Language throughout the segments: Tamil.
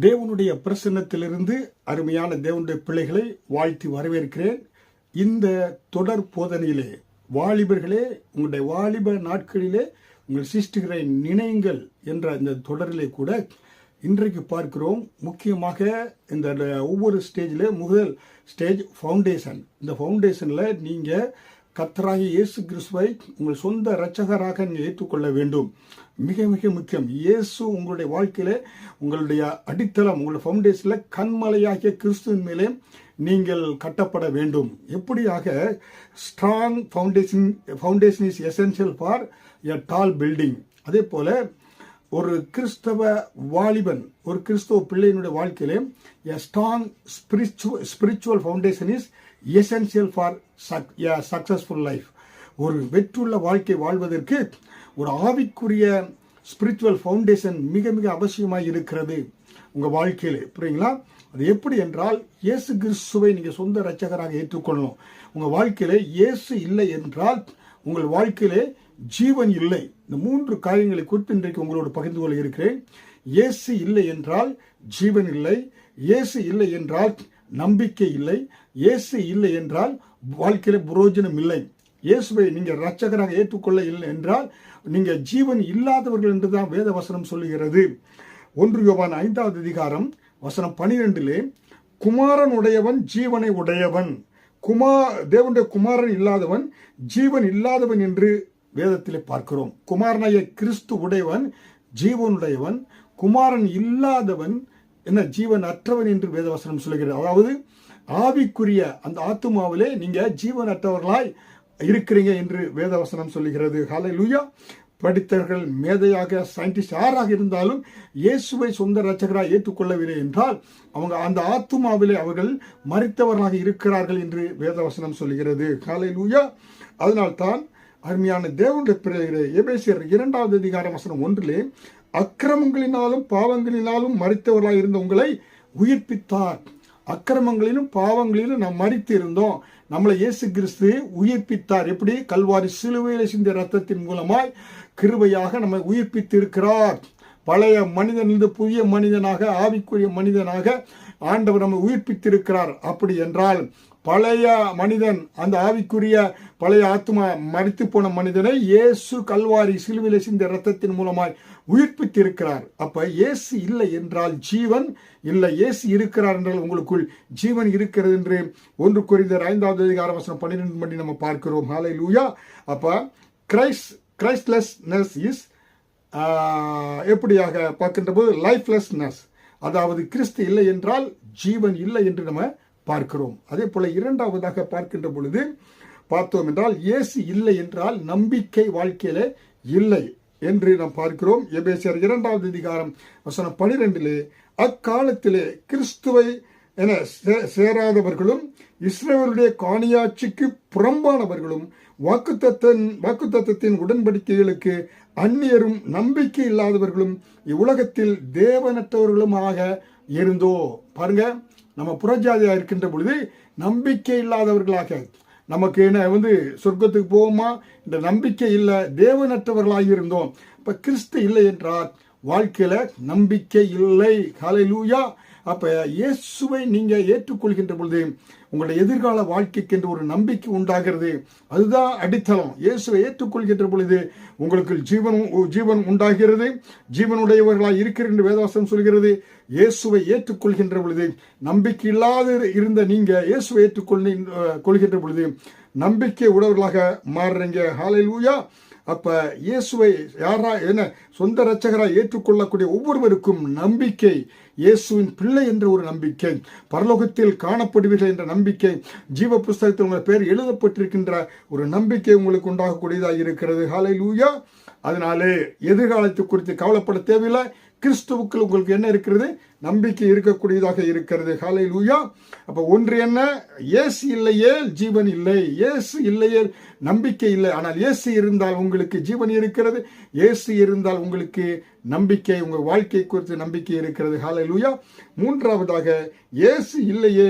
தேவனுடைய பிரசன்னத்திலிருந்து அருமையான தேவனுடைய பிள்ளைகளை வாழ்த்தி வரவேற்கிறேன். இந்த தொடர் போதனையிலே வாலிபர்களே உங்களுடைய வாலிப நாட்களிலே உங்கள் சிஸ்டுகளை நினையுங்கள் என்ற இந்த தொடரிலே கூட இன்றைக்கு பார்க்கிறோம். முக்கியமாக இந்த ஒவ்வொரு ஸ்டேஜில் முதல் ஸ்டேஜ் ஃபவுண்டேஷன் இந்த ஃபவுண்டேஷனில் நீங்கள் கத்தராகி இயேசு கிறிஸ்துவை உங்கள் சொந்த இரட்சகராக நீங்கள் ஏற்றுக்கொள்ள வேண்டும். மிக மிக முக்கியம். இயேசு உங்களுடைய வாழ்க்கையில உங்களுடைய அடித்தளம் உங்களுடைய ஃபவுண்டேஷனில் கண்மலையாகிய கிறிஸ்துவின் மேலே நீங்கள் கட்டப்பட வேண்டும். எப்படியாக? Strong foundation foundation is essential for a tall building அதே போல ஒரு கிறிஸ்தவ வாலிபன் ஒரு கிறிஸ்தவ பிள்ளையினுடைய வாழ்க்கையிலே a strong spiritual spiritual foundation is essential for suc successful life ஒரு வெற்றுள்ள வாழ்க்கை வாழ்வதற்கு ஒரு ஆவிக்குரிய ஸ்பிரிச்சுவல் ஃபவுண்டேஷன் மிக மிக அவசியமாக இருக்கிறது உங்கள் வாழ்க்கையில். புரியுங்களா? அது எப்படி என்றால் இயேசு கிறிஸ்துவை நீங்கள் சொந்த ரச்சகராக ஏற்றுக்கொள்ளணும். உங்கள் வாழ்க்கையில் இயேசு இல்லை என்றால் உங்கள் வாழ்க்கையிலே ஜீவன் இல்லை. இந்த மூன்று காரியங்களை குறித்து இன்றைக்கு உங்களோடு பகிர்ந்து கொள்ள இருக்கிறேன். இயேசு இல்லை என்றால் ஜீவன் இல்லை. இயேசு இல்லை என்றால் நம்பிக்கை இல்லை. இயேசு இல்லை என்றால் வாழ்க்கையில புரோஜனம் இல்லை. இயேசுவை நீங்கள் ரட்சகராக ஏற்றுக்கொள்ள இல்லை என்றால் நீங்கள் ஜீவன் இல்லாதவர்கள் என்று தான் வேத வசனம் சொல்லுகிறது. ஒன்று யோவான் ஐந்தாவது அதிகாரம் வசனம் பனிரெண்டிலே குமாரன் உடையவன் ஜீவனை உடையவன். குமா தேவனுடைய குமாரன் இல்லாதவன் ஜீவன் இல்லாதவன் என்று வேதத்திலே பார்க்கிறோம். குமாரனாய கிறிஸ்து உடையவன் ஜீவனுடையவன் குமாரன் இல்லாதவன் என்ன ஜீவன் அற்றவன் என்று வேதவசனம் சொல்கிறது அதாவது ஆவிக்குரிய அந்த ஆத்துமாவிலே நீங்கள் ஜீவன் அற்றவர்களாய் இருக்கிறீங்க என்று வேதவசனம் சொல்லுகிறது. ஹாலை லூயா படித்தவர்கள் மேதையாக சயின்டிஸ்ட் யாராக இருந்தாலும் இயேசுவை சொந்த ரச்சகராக ஏற்றுக்கொள்ளவில்லை என்றால் அவங்க அந்த ஆத்துமாவிலே அவர்கள் மறித்தவர்களாக இருக்கிறார்கள் என்று வேதவசனம் சொல்கிறது காலை லூயா அதனால்தான் அருமையான தேவனுடைய பிறகு எபேசியர் இரண்டாவது அதிகார வசனம் ஒன்றிலே அக்கிரமங்களினாலும் பாவங்களினாலும் மறித்தவர்களாக இருந்த உங்களை உயிர்ப்பித்தார். அக்கிரமங்களிலும் பாவங்களிலும் நாம் மறித்து இருந்தோம் நம்மளை இயேசு கிறிஸ்து உயிர்ப்பித்தார். எப்படி? கல்வாரி சிலுவையில் சிந்திய ரத்தத்தின் மூலமாய் கிருபையாக நம்மை உயிர்ப்பித்திருக்கிறார். பழைய மனிதனிலிருந்து புதிய மனிதனாக ஆவிக்குரிய மனிதனாக ஆண்டவர் நம்மை உயிர்ப்பித்திருக்கிறார். அப்படி என்றால் பழைய மனிதன் அந்த ஆவிக்குரிய பழைய ஆத்மா மறித்து போன மனிதனை இயேசு கல்வாரி சிலுவில சிந்த ரத்தத்தின் மூலமாய் உயிர்ப்பித்திருக்கிறார். அப்ப இயேசு இல்லை என்றால் ஜீவன் இல்லை. இயேசு இருக்கிறார் என்றால் உங்களுக்குள் ஜீவன் இருக்கிறது என்று ஒன்று குறிந்த ஐந்தாவது அதிகார வசனம் பன்னிரெண்டு மணி நம்ம பார்க்கிறோம். ஹாலை லூயா அப்ப கிரைஸ்ட் கிரைஸ்ட்லெஸ்னஸ் இஸ் uh, எப்படியாக பார்க்கின்ற போது லைஃப்லெஸ்னஸ் அதாவது கிறிஸ்து இல்லை என்றால் ஜீவன் இல்லை என்று நம்ம பார்க்கிறோம். அதே போல இரண்டாவதாக பார்க்கின்ற பொழுது பார்த்தோம் என்றால் இயேசு இல்லை என்றால் நம்பிக்கை வாழ்க்கையில இல்லை என்று நாம் பார்க்கிறோம். எபேசியர் இரண்டாவது அதிகாரம் வசனம் பனிரெண்டிலே அக்காலத்திலே கிறிஸ்துவை என சேராதவர்களும் இஸ்ரேலுடைய காணியாட்சிக்கு புறம்பானவர்களும் வாக்குத்தத்தின் வாக்குத்தத்தின் உடன்படிக்கைகளுக்கு அந்நியரும் நம்பிக்கை இல்லாதவர்களும் இவ்வுலகத்தில் தேவனற்றவர்களுமாக இருந்தோ. பாருங்க நம்ம புறஜாதியாக இருக்கின்ற பொழுது நம்பிக்கை இல்லாதவர்களாக நமக்கு என்ன வந்து சொர்க்கத்துக்கு போவோமா? இந்த நம்பிக்கை இல்லை தேவனற்றவர்களாக இருந்தோம். இப்போ கிறிஸ்து இல்லை என்றால் வாழ்க்கையில் நம்பிக்கை இல்லை. காலை லூயா அப்போ இயேசுவை நீங்கள் ஏற்றுக்கொள்கின்ற பொழுது உங்களுடைய எதிர்கால வாழ்க்கைக்கு ஒரு நம்பிக்கை உண்டாகிறது. அதுதான் அடித்தளம். இயேசுவை ஏற்றுக்கொள்கின்ற பொழுது உங்களுக்கு ஜீவன் ஜீவன் உண்டாகிறது. ஜீவனுடையவர்களாக இருக்கிற என்று வேதவாசம் சொல்கிறது. இயேசுவை ஏற்றுக்கொள்கின்ற பொழுது நம்பிக்கை இல்லாத இருந்த நீங்கள் இயேசுவை ஏற்றுக்கொள் கொள்கின்ற பொழுது நம்பிக்கை உடவர்களாக மாறுறீங்க. ஹாலை ஊயா அப்போ இயேசுவை யாரா என்ன சொந்த ரச்சகராக ஏற்றுக்கொள்ளக்கூடிய ஒவ்வொருவருக்கும் நம்பிக்கை இயேசுவின் பிள்ளை என்ற ஒரு நம்பிக்கை. பரலோகத்தில் காணப்படுவீர்கள் என்ற நம்பிக்கை. ஜீவ புஸ்தகத்தில் உங்கள் பெயர் எழுதப்பட்டிருக்கின்ற ஒரு நம்பிக்கை உங்களுக்கு உண்டாகக்கூடியதாக இருக்கிறது. ஹாலை லூயா அதனாலே எதிர்காலத்தை குறித்து கவலைப்பட தேவையில்லை. கிறிஸ்துவுக்குள் உங்களுக்கு என்ன இருக்கிறது? நம்பிக்கை இருக்கக்கூடியதாக இருக்கிறது. காலை லூயா அப்போ ஒன்று என்ன? ஏசு இல்லையே ஜீவன் இல்லை. இயேசு இல்லையே நம்பிக்கை இல்லை. ஆனால் இயேசு இருந்தால் உங்களுக்கு ஜீவன் இருக்கிறது. இயேசு இருந்தால் உங்களுக்கு நம்பிக்கை உங்கள் வாழ்க்கை குறித்து நம்பிக்கை இருக்கிறது. ஹாலை லூயா மூன்றாவதாக இயேசு இல்லையே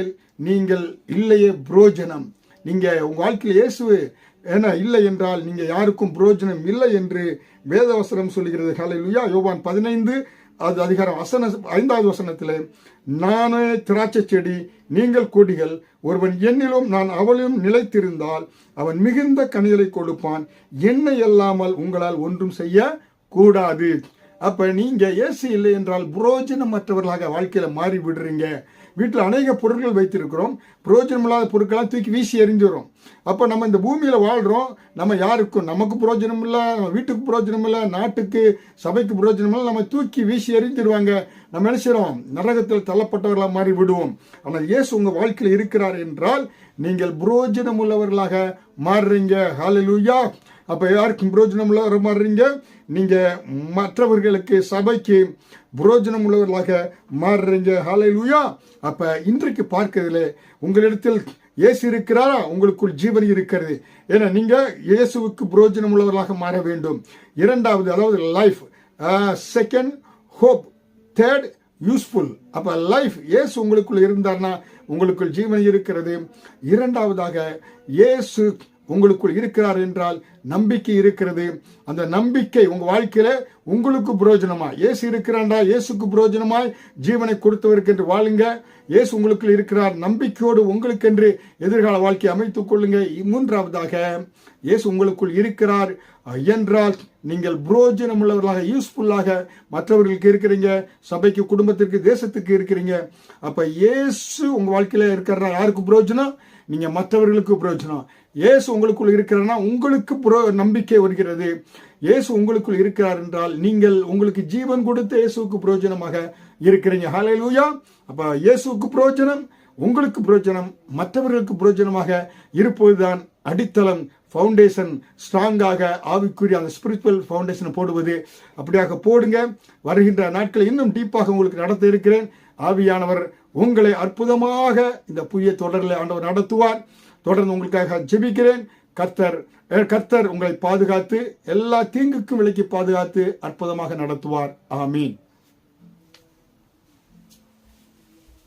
நீங்கள் இல்லையே புரோஜனம். நீங்கள் உங்கள் வாழ்க்கையில் இயேசு ஏன்னா இல்லை என்றால் நீங்கள் யாருக்கும் புரோஜனம் இல்லை என்று வேதவசனம் சொல்கிறது ஹalleluya. யோவான் பதினைந்து அது அதிகாரம் வசன ஐந்தாவது வசனத்தில் நானே திராட்சை செடி நீங்கள் கொடிகள். ஒருவன் என்னிலும் நான் அவளிலும் நிலைத்திருந்தால் அவன் மிகுந்த கனிகளை கொடுப்பான். என்னை அல்லாமல் உங்களால் ஒன்றும் செய்ய கூடாது அப்ப நீங்க ஏசி இல்லை என்றால் புரோஜனமற்றவர்களாக வாழ்க்கையில மாறி விடுறீங்க வீட்டில் அநேக பொருட்கள் வைத்திருக்கிறோம். புரோஜனம் இல்லாத பொருட்கள்லாம் தூக்கி வீசி எறிஞ்சிடும் அப்போ நம்ம இந்த பூமியில் வாழ்கிறோம் நம்ம யாருக்கும் நமக்கு புரோஜனம் இல்லை நம்ம வீட்டுக்கு புரோஜனம் இல்லை நாட்டுக்கு சபைக்கு புரோஜனம் இல்லை நம்ம தூக்கி வீசி எறிஞ்சிடுவாங்க நம்ம என்ன செய்கிறோம் நரகத்தில் தள்ளப்பட்டவர்களாக மாறி விடுவோம் ஆனால் இயேசு உங்கள் வாழ்க்கையில் இருக்கிறார் என்றால் நீங்கள் புரோஜனம் உள்ளவர்களாக மாறுறீங்க. ஹாலிலூயா அப்போ யாருக்கும் புரோஜனம் உள்ளவர மாறுறீங்க? நீங்கள் மற்றவர்களுக்கு சபைக்கு புரோஜனம் உள்ளவர்களாக மாறுறீங்க. ஹalleluya. அப்போ இன்றைக்கு பார்க்கிறதுல உங்களிடத்தில் இயேசு இருக்கிறாரா? உங்களுக்குள் ஜீவன் இருக்கிறது. ஏன்னா நீங்கள் இயேசுவுக்கு புரோஜனம் உள்ளவர்களாக மாற வேண்டும். இரண்டாவது அதாவது life second hope third useful அப்போ லைஃப் இயேசு உங்களுக்குள் இருந்தார்னா உங்களுக்குள் ஜீவன் இருக்கிறது. இரண்டாவதாக இயேசு உங்களுக்குள் இருக்கிறார் என்றால் நம்பிக்கை இருக்கிறது. அந்த நம்பிக்கை உங்கள் வாழ்க்கையில் உங்களுக்கு புரோஜனமாக இயேசு இருக்கிறாண்டா? இயேசுக்கு புரோஜனமாய் ஜீவனை கொடுத்தவருக்கு என்று வாழுங்க. இயேசு உங்களுக்குள் இருக்கிறார். நம்பிக்கையோடு உங்களுக்கென்று எதிர்கால வாழ்க்கை அமைத்துக் கொள்ளுங்க. மூன்றாவதாக இயேசு உங்களுக்குள் இருக்கிறார் என்றால் நீங்கள் புரோஜனம் உள்ளவர்களாக யூஸ்ஃபுல்லாக மற்றவர்களுக்கு இருக்கிறீங்க. சபைக்கு குடும்பத்திற்கு தேசத்துக்கு இருக்கிறீங்க. அப்போ இயேசு உங்கள் வாழ்க்கையில் இருக்கிறார். யாருக்கு புரோஜனம்? நீங்கள் மற்றவர்களுக்கு பிரயோஜனம். இயேசு உங்களுக்குள் இருக்கிறனா உங்களுக்கு புரோ நம்பிக்கை வருகிறது. இயேசு உங்களுக்குள் இருக்கிறார் என்றால் நீங்கள் உங்களுக்கு ஜீவன் கொடுத்து இயேசுக்கு பிரயோஜனமாக இருக்கிறீங்க. ஹாலைலூயா அப்போ இயேசுக்கு பிரயோஜனம் உங்களுக்கு பிரயோஜனம் மற்றவர்களுக்கு பிரயோஜனமாக இருப்பதுதான் அடித்தளம் ஃபவுண்டேஷன் ஸ்ட்ராங்காக ஆவிக்குரிய அந்த ஸ்பிரிச்சுவல் ஃபவுண்டேஷனை போடுவது. அப்படியாக போடுங்க. வருகின்ற நாட்கள் இன்னும் டீப்பாக உங்களுக்கு நடத்த இருக்கிறேன். ஆவியானவர் உங்களை அற்புதமாக இந்த புதிய தொடரில் ஆண்டவர் நடத்துவார். தொடர்ந்து உங்களுக்காக ஜெபிக்கிறேன். கர்த்தர் கர்த்தர் உங்களை பாதுகாத்து எல்லா தீங்குக்கும் விலக்கி பாதுகாத்து அற்புதமாக நடத்துவார். ஆமீன்.